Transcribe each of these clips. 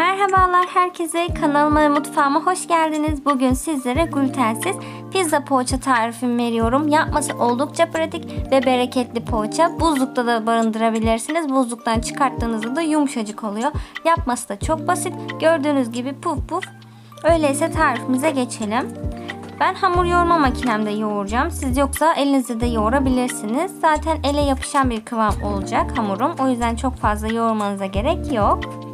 Merhabalar herkese kanalıma ve mutfağıma hoş geldiniz. Bugün sizlere glutensiz pizza poğaça tarifimi veriyorum. Yapması oldukça pratik ve bereketli poğaça. Buzlukta da barındırabilirsiniz. Buzluktan çıkarttığınızda da yumuşacık oluyor. Yapması da çok basit. Gördüğünüz gibi puf puf. Öyleyse tarifimize geçelim. Ben hamur yoğurma makinemde yoğuracağım. Siz yoksa elinizde de yoğurabilirsiniz. Zaten ele yapışan bir kıvam olacak hamurum. O yüzden çok fazla yoğurmanıza gerek yok.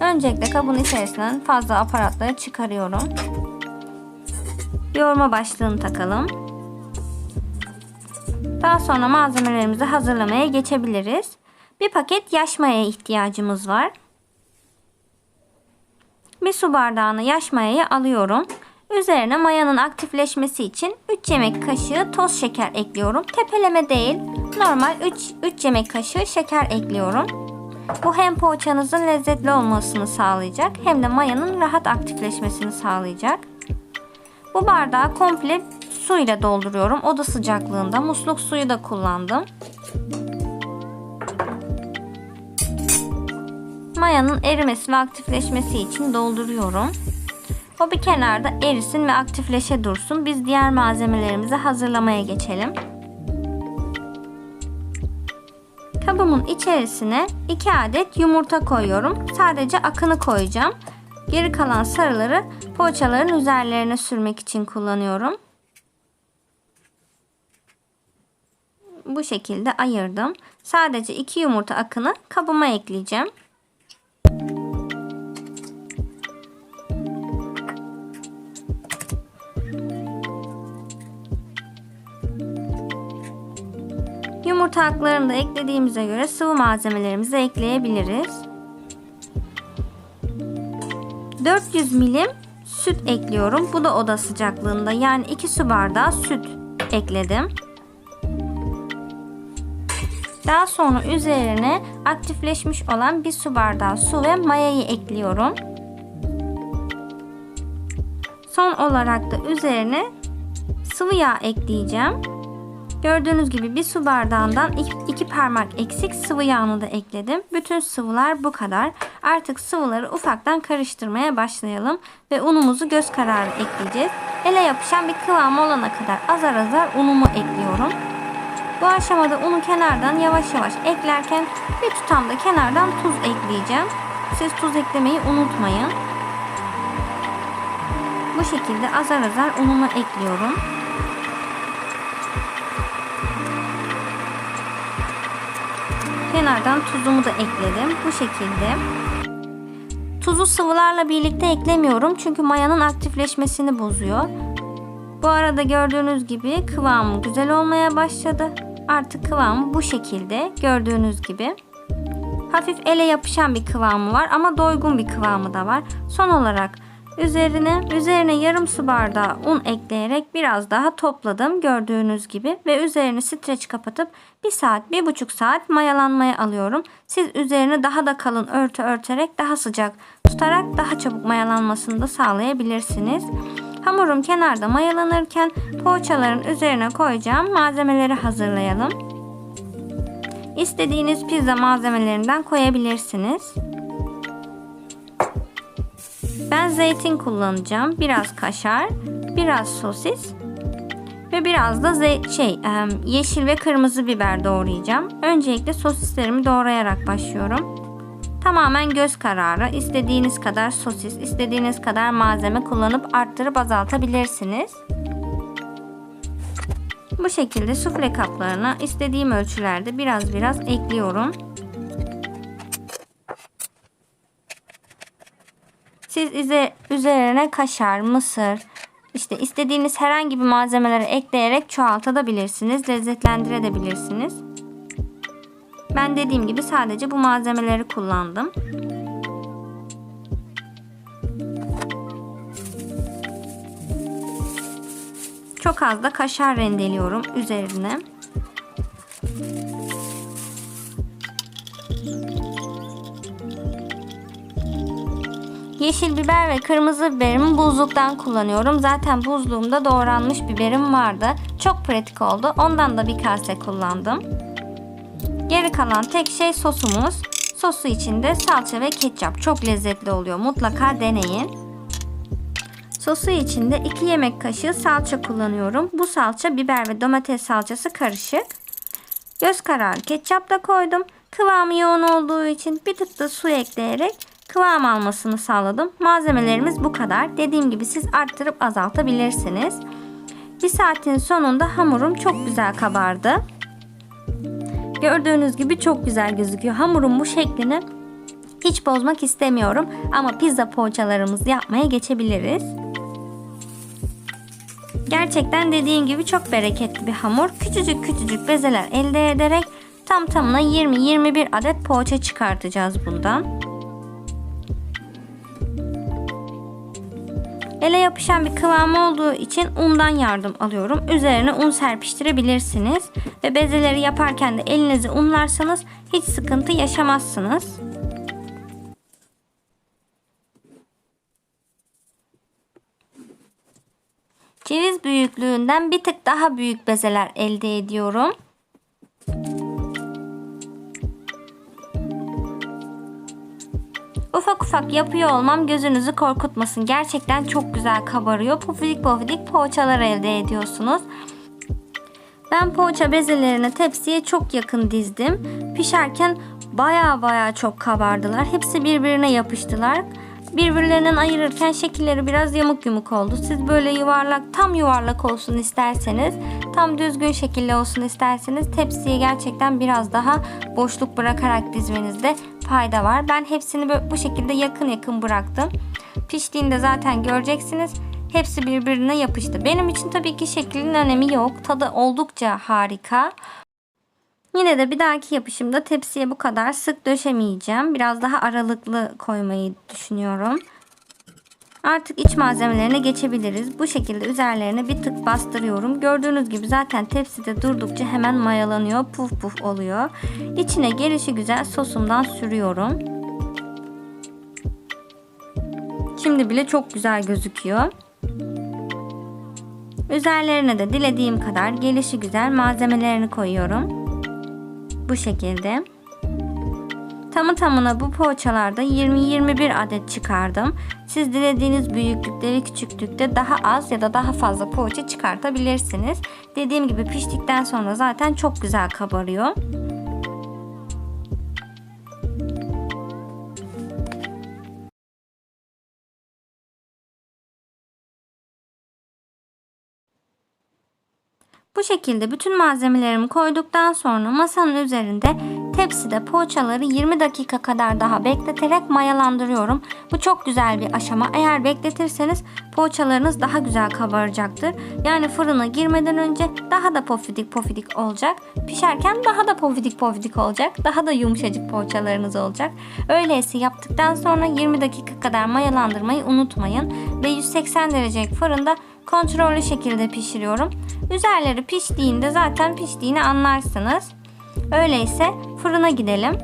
Öncelikle kabın içerisinden fazla aparatları çıkarıyorum. Yoğurma başlığını takalım. Daha sonra malzemelerimizi hazırlamaya geçebiliriz. Bir paket yaş mayaya ihtiyacımız var. Bir su bardağına yaş mayayı alıyorum. Üzerine mayanın aktifleşmesi için 3 yemek kaşığı toz şeker ekliyorum. Tepeleme değil, normal 3, 3 yemek kaşığı şeker ekliyorum. Bu hem poğaçanızın lezzetli olmasını sağlayacak hem de mayanın rahat aktifleşmesini sağlayacak. Bu bardağı komple suyla dolduruyorum. Oda sıcaklığında musluk suyu da kullandım. Mayanın erimesi ve aktifleşmesi için dolduruyorum. O bir kenarda erisin ve aktifleşe dursun. Biz diğer malzemelerimizi hazırlamaya geçelim. Kabımın içerisine 2 adet yumurta koyuyorum. Sadece akını koyacağım. Geri kalan sarıları poğaçaların üzerlerine sürmek için kullanıyorum. Bu şekilde ayırdım. Sadece 2 yumurta akını kabıma ekleyeceğim. Yumurta aklarını da eklediğimize göre sıvı malzemelerimizi ekleyebiliriz. 400 milim süt ekliyorum. Bu da oda sıcaklığında. Yani 2 su bardağı süt ekledim. Daha sonra üzerine aktifleşmiş olan bir su bardağı su ve mayayı ekliyorum. Son olarak da üzerine sıvı yağ ekleyeceğim. Gördüğünüz gibi bir su bardağından iki parmak eksik sıvı yağını da ekledim. Bütün sıvılar bu kadar. Artık sıvıları ufaktan karıştırmaya başlayalım. Ve unumuzu göz kararı ekleyeceğiz. Ele yapışan bir kıvam olana kadar azar azar unumu ekliyorum. Bu aşamada unu kenardan yavaş yavaş eklerken bir tutamda kenardan tuz ekleyeceğim. Siz tuz eklemeyi unutmayın. Bu şekilde azar azar unumu ekliyorum. Kenardan tuzumu da ekledim. Bu şekilde. Tuzu sıvılarla birlikte eklemiyorum. Çünkü mayanın aktifleşmesini bozuyor. Bu arada gördüğünüz gibi kıvamı güzel olmaya başladı. Artık kıvamı bu şekilde gördüğünüz gibi. Hafif ele yapışan bir kıvamı var ama doygun bir kıvamı da var. Son olarak Üzerine üzerine yarım su bardağı un ekleyerek biraz daha topladım gördüğünüz gibi ve üzerini streç kapatıp bir saat bir buçuk saat mayalanmaya alıyorum. Siz üzerine daha da kalın örtü örterek daha sıcak tutarak daha çabuk mayalanmasını da sağlayabilirsiniz. Hamurum kenarda mayalanırken poğaçaların üzerine koyacağım malzemeleri hazırlayalım. İstediğiniz pizza malzemelerinden koyabilirsiniz. Ben zeytin kullanacağım. Biraz kaşar, biraz sosis ve biraz da şey yeşil ve kırmızı biber doğrayacağım. Öncelikle sosislerimi doğrayarak başlıyorum. Tamamen göz kararı. İstediğiniz kadar sosis, istediğiniz kadar malzeme kullanıp arttırıp azaltabilirsiniz. Bu şekilde sufle kaplarına istediğim ölçülerde biraz biraz ekliyorum. Siz üzerine kaşar, mısır, işte istediğiniz herhangi bir malzemeleri ekleyerek çoğaltabilirsiniz, lezzetlendirebilirsiniz. Ben dediğim gibi sadece bu malzemeleri kullandım. Çok az da kaşar rendeliyorum üzerine. Yeşil biber ve kırmızı biberimi buzluktan kullanıyorum. Zaten buzluğumda doğranmış biberim vardı. Çok pratik oldu. Ondan da bir kase kullandım. Geri kalan tek şey sosumuz. Sosu içinde salça ve ketçap çok lezzetli oluyor. Mutlaka deneyin. Sosu içinde 2 yemek kaşığı salça kullanıyorum. Bu salça biber ve domates salçası karışık. Göz kararı ketçap da koydum. Kıvamı yoğun olduğu için bir tık da su ekleyerek kıvam almasını sağladım. Malzemelerimiz bu kadar. Dediğim gibi siz arttırıp azaltabilirsiniz. Bir saatin sonunda hamurum çok güzel kabardı. Gördüğünüz gibi çok güzel gözüküyor. Hamurun bu şeklini hiç bozmak istemiyorum. Ama pizza poğaçalarımızı yapmaya geçebiliriz. Gerçekten dediğim gibi çok bereketli bir hamur. Küçücük küçücük bezeler elde ederek tam tamına 20-21 adet poğaça çıkartacağız bundan. Ele yapışan bir kıvam olduğu için undan yardım alıyorum. Üzerine un serpiştirebilirsiniz. Ve bezeleri yaparken de elinizi unlarsanız hiç sıkıntı yaşamazsınız. Ceviz büyüklüğünden bir tık daha büyük bezeler elde ediyorum. Ufak ufak yapıyor olmam gözünüzü korkutmasın. Gerçekten çok güzel kabarıyor. Pofidik pofidik poğaçalar elde ediyorsunuz. Ben poğaça bezelerini tepsiye çok yakın dizdim. Pişerken baya baya çok kabardılar. Hepsi birbirine yapıştılar. Birbirlerinden ayırırken şekilleri biraz yamuk yumuk oldu. Siz böyle yuvarlak, tam yuvarlak olsun isterseniz, tam düzgün şekilde olsun isterseniz tepsiye gerçekten biraz daha boşluk bırakarak dizmenizde fayda var. Ben hepsini bu şekilde yakın yakın bıraktım. Piştiğinde zaten göreceksiniz. Hepsi birbirine yapıştı. Benim için tabii ki şeklinin önemi yok. Tadı oldukça harika. Yine de bir dahaki yapışımda tepsiye bu kadar sık döşemeyeceğim. Biraz daha aralıklı koymayı düşünüyorum. Artık iç malzemelerine geçebiliriz. Bu şekilde üzerlerine bir tık bastırıyorum. Gördüğünüz gibi zaten tepside durdukça hemen mayalanıyor. Puf puf oluyor. İçine gelişi güzel sosumdan sürüyorum. Şimdi bile çok güzel gözüküyor. Üzerlerine de dilediğim kadar gelişi güzel malzemelerini koyuyorum. Bu şekilde. Tamı tamına bu poğaçalarda 20-21 adet çıkardım. Siz dilediğiniz büyüklükte ve küçüklükte daha az ya da daha fazla poğaça çıkartabilirsiniz. Dediğim gibi piştikten sonra zaten çok güzel kabarıyor. Bu şekilde bütün malzemelerimi koyduktan sonra masanın üzerinde tepside poğaçaları 20 dakika kadar daha bekleterek mayalandırıyorum. Bu çok güzel bir aşama. Eğer bekletirseniz poğaçalarınız daha güzel kabaracaktır. Yani fırına girmeden önce daha da pofidik pofidik olacak. Pişerken daha da pofidik pofidik olacak. Daha da yumuşacık poğaçalarınız olacak. Öyleyse yaptıktan sonra 20 dakika kadar mayalandırmayı unutmayın. Ve 180 derecelik fırında kontrollü şekilde pişiriyorum. Üzerleri piştiğinde zaten piştiğini anlarsınız. Öyleyse fırına gidelim.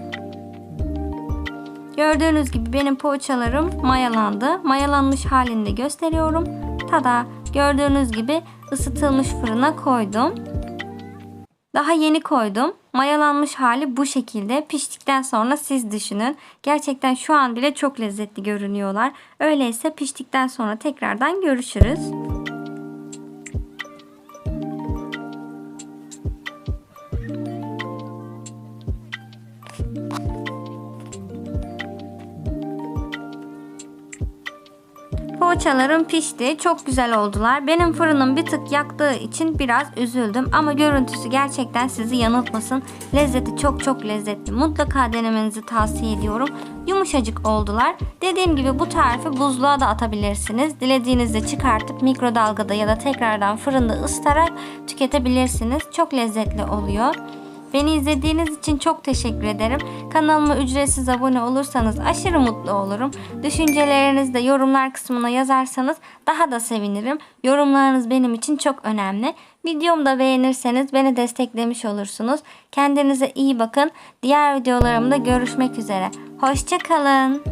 Gördüğünüz gibi benim poğaçalarım mayalandı. Mayalanmış halini de gösteriyorum. Tada gördüğünüz gibi ısıtılmış fırına koydum. Daha yeni koydum. Mayalanmış hali bu şekilde. Piştikten sonra siz düşünün. Gerçekten şu an bile çok lezzetli görünüyorlar. Öyleyse piştikten sonra tekrardan görüşürüz. Poğaçalarım pişti. Çok güzel oldular. Benim fırınım bir tık yaktığı için biraz üzüldüm. Ama görüntüsü gerçekten sizi yanıltmasın. Lezzeti çok çok lezzetli. Mutlaka denemenizi tavsiye ediyorum. Yumuşacık oldular. Dediğim gibi bu tarifi buzluğa da atabilirsiniz. Dilediğinizde çıkartıp mikrodalgada ya da tekrardan fırında ısıtarak tüketebilirsiniz. Çok lezzetli oluyor. Beni izlediğiniz için çok teşekkür ederim. Kanalıma ücretsiz abone olursanız aşırı mutlu olurum. Düşüncelerinizi de yorumlar kısmına yazarsanız daha da sevinirim. Yorumlarınız benim için çok önemli. Videomu da beğenirseniz beni desteklemiş olursunuz. Kendinize iyi bakın. Diğer videolarımda görüşmek üzere. Hoşçakalın.